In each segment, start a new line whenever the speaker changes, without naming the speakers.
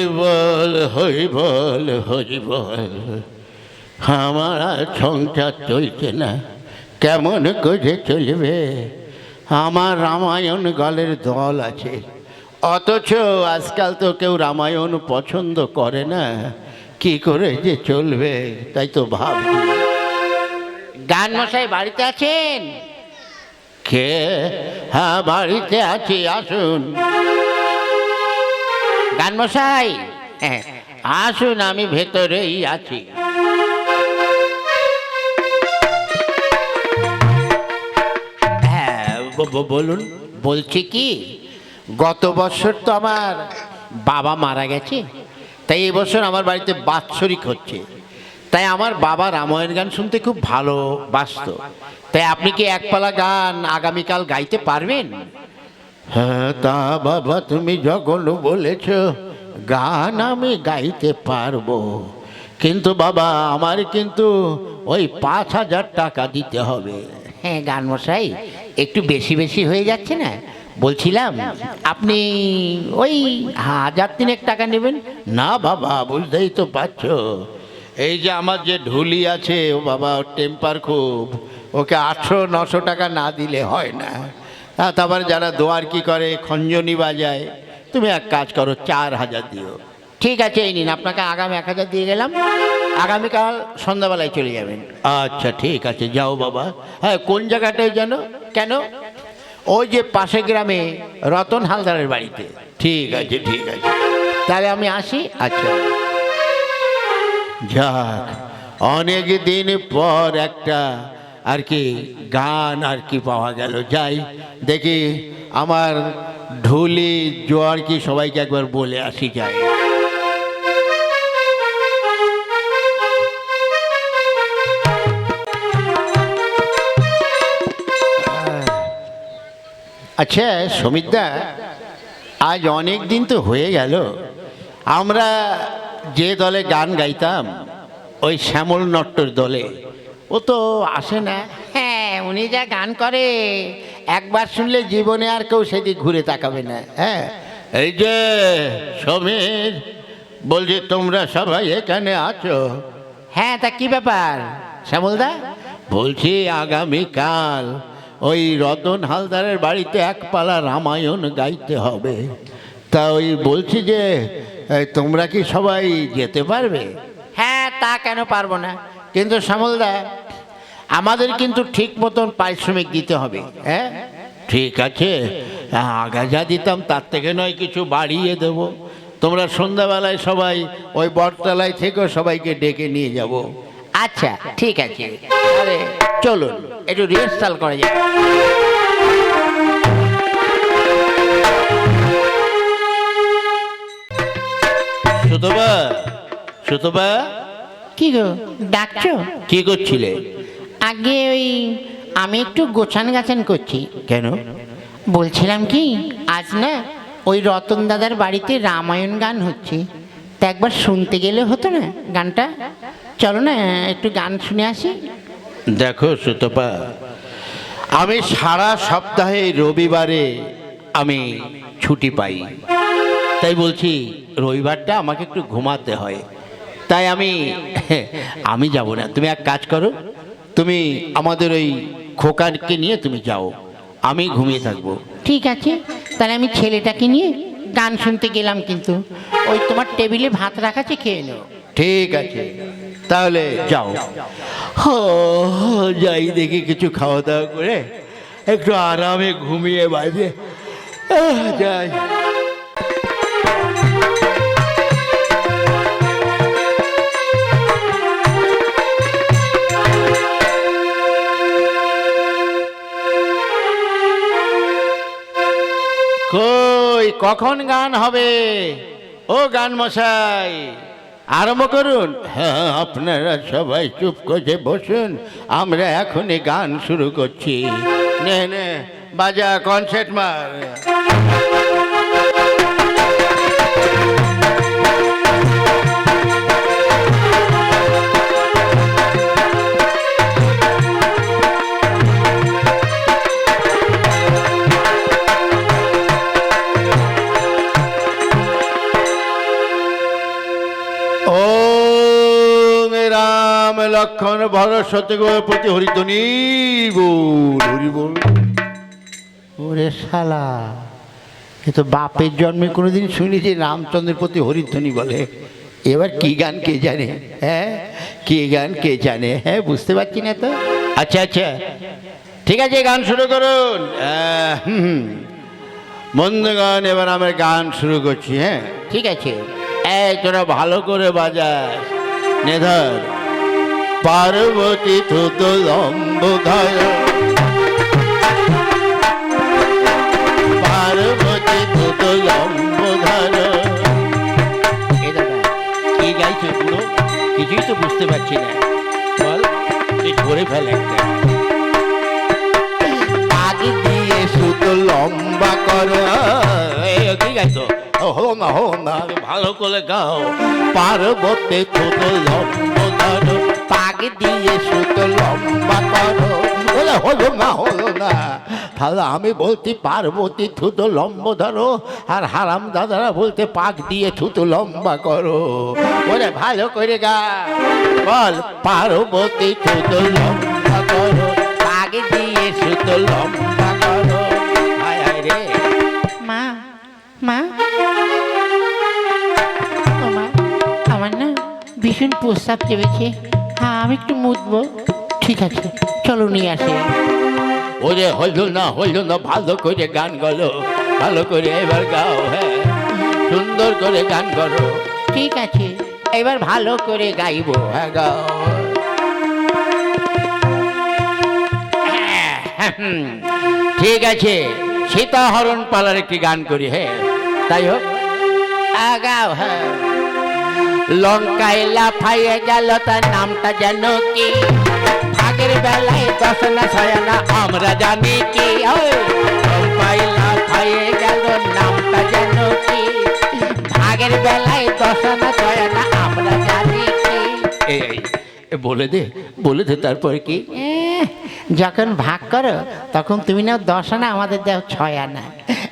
হরি বল হরি বল হরি বল আমার আর সংসার চলছে না। কেমন করে চলবে? আমার রামায়ণ গলের দল আছে। অথচ আজকাল তো কেউ রামায়ণ পছন্দ করে না। কি করে যে চলবে তাই তো ভাবছি। গান মশাই বাড়িতে আছেন? কে? হ্যাঁ বাড়িতে আছি আসুন। গান মশাই হ্যাঁ, আসুন আমি ভেতরেই আছি। হ্যাঁ বলুন বলছি কি? গত বছর তো আমার বাবা মারা গেছে তাই এবছর আমার বাড়িতে বাৎসরিক হচ্ছে। তাই আমার বাবা রামায়ণ গান শুনতে খুব ভালোবাসত। তাই আপনি কি একপালা গান আগামীকাল গাইতে পারবেন? হ্যাঁ তা বাবা তুমি যখন বলেছ গান আমি গাইতে পারব। কিন্তু বাবা আমার কিন্তু ওই পাঁচ হাজার টাকা দিতে হবে।
হ্যাঁ গান মশাই একটু বেশি বেশি হয়ে যাচ্ছে না? বলছিলাম আপনি ওই হাজার তিনেক টাকা নেবেন?
না বাবা বুঝতেই তো পারছ। এই যে আমার যে ঢুলি আছে ও বাবা ওর টেম্পার খুব। ওকে আটশো নশো টাকা না দিলে হয় না। তারপরে যারা দোয়ার কি করে, খঞ্জনি বাজায়, তুমি এক কাজ করো, চার হাজার দিও।
ঠিক আছে, এই নিন, আপনাকে আগামী এক হাজার দিয়ে গেলাম। আগামীকাল সন্ধ্যাবেলায় চলে যাবেন।
আচ্ছা ঠিক আছে, যাও বাবা। হ্যাঁ কোন জায়গাটায় জানো কেন? ওই যে পাশে গ্রামে, রতন হালদারের বাড়িতে। ঠিক আছে ঠিক আছে।
তাহলে আমি আসি?
আচ্ছা। যাক, অনেক দিন পর একটা আর কি গান আর কি পাওয়া গেল। যাই, দেখি আমার ঢুলি জোয়ার কি সবাইকে একবার বলে আসি, যাই। আচ্ছা সমিতদা, আজ অনেক দিন তো হয়ে গেল। আমরা যে দলে গান গাইতাম, ওই শ্যামল নট্টর দলে ও তো আসে না।
হ্যাঁ উনি যা গান করে একবার শুনলে জীবনে আর কেউ সেদিক ঘুরে তাকাবে না।
হ্যাঁ। এই যে সমীর বলছি তোমরা সবাই এখানে আছো।
হ্যাঁ তা কি ব্যাপার? শ্যামলদা?
বলছি আগামীকাল ওই রতন হালদারের বাড়িতে একপালা রামায়ণ গাইতে হবে। তা ওই বলছি যে তোমরা কি সবাই যেতে পারবে?
হ্যাঁ তা কেন পারব না?
কিন্তু শ্যামলদা আমাদের কিন্তু ঠিক মতন পারিশ্রমিক দিতে হবে হ্যাঁ? ঠিক আছে আগা যা দিতাম তার থেকে নয় কিছু বাড়িয়ে দেব। তোমরা সন্ধ্যাবেলায় সবাই ওই বটতলায় থেকেও সবাইকে ডেকে নিয়ে যাব।
আচ্ছা ঠিক আছে। আরে চলুন একটু রিহার্সাল করা যাক।
সুতবা সুতবা
কি গো? ডাকছো?
কি করছিলে?
আগে ওই আমি একটু গোছান গাছান করছি।
কেন?
বলছিলাম কি আজ না ওই রতন দাদার বাড়িতে রামায়ণ গান হচ্ছে। তা একবার শুনতে গেলে হতো না গানটা? চলো না একটু গান শুনে আসি।
দেখো সুতপা আমি সারা সপ্তাহে রবিবারে আমি ছুটি পাই। তাই বলছি রবিবারটা আমাকে একটু ঘুমাতে হয়। তাই আমি আমি যাব না। তুমি এক কাজ করো তুমি আমাদের ওই খোকাকে নিয়ে তুমি যাও। আমি ঘুমিয়ে থাকব।
ঠিক আছে তাহলে আমি ছেলেটাকে নিয়ে গান শুনতে গেলাম কিন্তু। ওই তোমার টেবিলে ভাত রাখা আছে খেয়ে নেও।
ঠিক আছে তাহলে যাও। হো, যাই দেখি কিছু খাওয়া দাওয়া করে। একটু আরামে ঘুমিয়ে বাজে। যাই। কখন গান হবে? ও গান মশাই, আরম্ভ করুন। হ্যাঁ আপনারা সবাই চুপ করে বসুন। আমরা এখনই গান শুরু করছি। নে নে, বাজা কনসার্ট মার। রাম লক্ষণ ভরত প্রতি হরিতনি বল হরি বল ওরে শালা, এ তো বাপের জন্মে কোনোদিন শুনি যে রামচন্দ্রের প্রতি হরিধ্বনি বলে। এবার কি গান কে জানে হ্যাঁ? কি গান কে জানে হ্যাঁ? বুঝতে পারছি না তো? আচ্ছা আচ্ছা। ঠিক আছে, গান শুরু করুন। বন্ধুগণ এবার আমরা গান শুরু করছি হ্যাঁ? ঠিক আছে। এই, তোরা ভালো করে বাজা নেধর। পার্বতী থুত লম্বধর পার্বতী থুত লম্বধর এ দাদা কি গাইছো পুরো কিছুই তো বুঝতে পারছি না। বল তুই ধরে ফেল একটা। আগে দিয়ে সুতো লম্বা করো। কি গাইছো? হলো না হলো না ভালো করে গাও পার্বতে সুতো লম্বা ধরো পাগ দিয়ে সুতো লম্বা করো। বলে হলো না হলো না তাহলে আমি বলছি পার্বতী থুতো লম্ব ধরো আর হারাম দাদারা বলতে পাক দিয়ে থুতো লম্বা করো। বলে, ভালো করে গা, বল, পার্বতী থুতো লম্বা করো পাক দিয়ে সুতো লম্বা
মা? ও মা আমার না ভীষণ প্রস্তাব চেপেছে হ্যাঁ আমি একটু মুতবো। ঠিক আছে চলো নিয়ে আসি।
ওরে হইল না হইল না ভালো করে গান গলো ভালো করে এবার গাও হ্যাঁ। সুন্দর করে গান করো।
ঠিক আছে। এবার ভালো করে গাইবো
হ্যাঁ গাও। হুম, ঠিক আছে সীতাহরণ পালার একটি গান করি হ্যাঁ। তাই হোক। আ, গাও হ্যাঁ। লঙ্কায় লাফাইয়ে গেল তার নামটা যেন কি? আগের বেলায় দশনা ছয়না আমরা জানি কি? লঙ্কায় লাফাইয়ে গেল নামটা যেন কি? আগের বেলায় দশনা ছয়না আমরা জানি কি? এই বলে দে বলে দে তারপরে কি?
যখন ভাগ করো তখন তুমি নাও দশ আনা আমাদের দাও ছয় আনা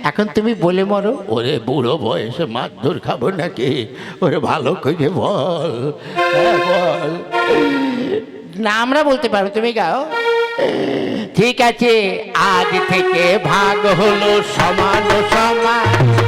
এখন তুমি বলে মরো।
ওরে বুড়ো বয়সে মারধর খাব নাকি? ওরে ভালো করে বল। হ্যাঁ, বল।
না আমরা বলতে পারো তুমি গাও।
ঠিক আছে আজ থেকে ভাগ হলো সমান সমান।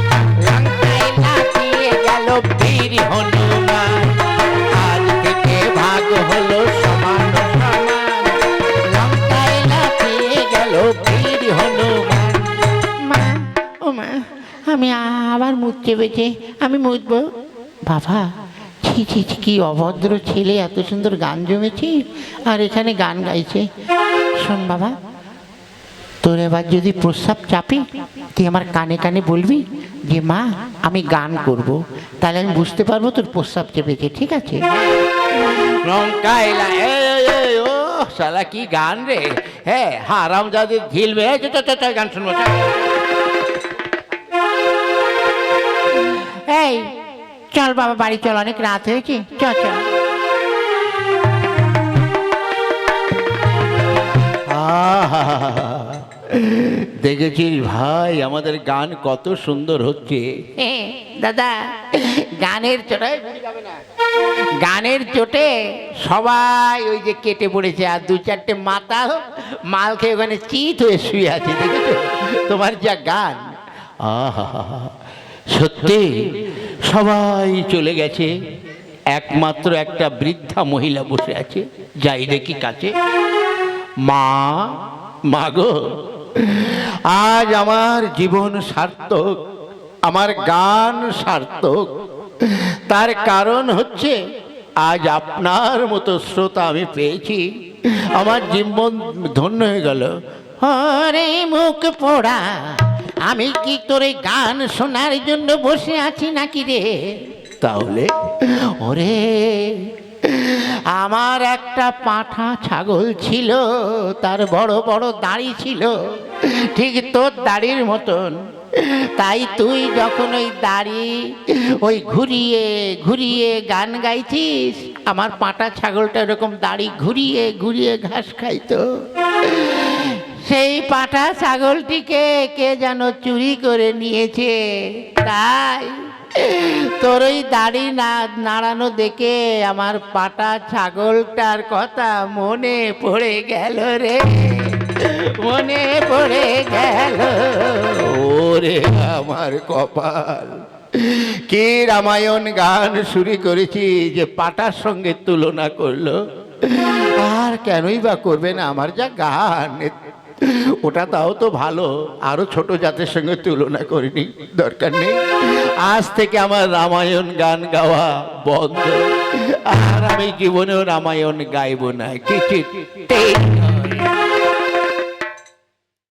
মুখ চেপেছে। আমি মুতবো বাবা ছি ছি কি অভদ্র ছেলে এত সুন্দর গান জমেছে আর এখানে গান গাইছে। শোন বাবা তোর এবার যদি প্রস্রাব চাপি তুই আমার কানে কানে বলবি যে মা আমি গান করব তাহলে আমি বুঝতে পারব তোর প্রস্রাব চেপেছে ঠিক আছে?
লঙ্কায় লা- এই, এই, এই, ও শালা কি গান রে? হ্যাঁ হারাম যাদের চল গান শুনব
এই চল বাবা বাড়ি চল অনেক রাত হয়েছে চল চল।
দেখেছিস ভাই আমাদের গান কত সুন্দর হচ্ছে।
দাদা গানের চোটে গানের চোটে সবাই ওই যে কেটে পড়েছে আর দু চারটে মাথা মাল খেয়ে ওখানে চিত হয়ে শুয়ে আছে দেখেছ?
তোমার যা গান। আহা! সত্যি সবাই চলে গেছে। একমাত্র একটা বৃদ্ধা মহিলা বসে আছে, যাই দেখি কাছে। মা মা গো, আজ আমার জীবন সার্থক, আমার গান সার্থক। তার কারণ হচ্ছে, আজ আপনার মতো শ্রোতা আমি পেয়েছি। আমার জীবন ধন্য হয়ে গেল।
হরে মুখ পোড়া। আমি কি তোরে গান শোনার জন্য বসে আছি নাকি রে?
তাহলে?
ওরে আমার একটা পাঁঠা ছাগল ছিল তার বড় বড় দাড়ি ছিল। ঠিক তোর দাড়ির মতন। তাই তুই যখন ওই দাড়ি ওই ঘুরিয়ে ঘুরিয়ে গান গাইছিস আমার পাঁটা ছাগলটা এরকম দাড়ি ঘুরিয়ে ঘুরিয়ে ঘাস খাইতো। সেই পাঁঠা ছাগলটিকে কে যেন চুরি করে নিয়েছে? তাই তোর ওই দাড়ি না, নাড়ানো দেখে আমার পাটা ছাগলটার কথা মনে পড়ে গেল রে। মনে পড়ে গেল।
ওরে আমার কপাল। কি রামায়ণ গান শুরু করেছি যে পাটার সঙ্গে তুলনা করল। আর কেনই বা করবে না? আমার যা গান ওটা তাও তো ভালো। আরও ছোট জাতের সঙ্গে তুলনা করিনি, দরকার নেই। আজ থেকে আমার রামায়ণ গান গাওয়া বন্ধ। আর আমি জীবনেও রামায়ণ গাইব না। কিছু